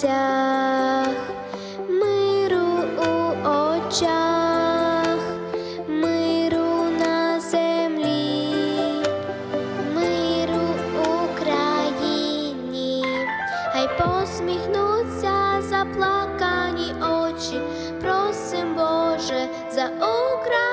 сльозах, миру у очах, миру на землі, миру Україні, хай посміхнуться заплакані очі, просим Боже за Україну.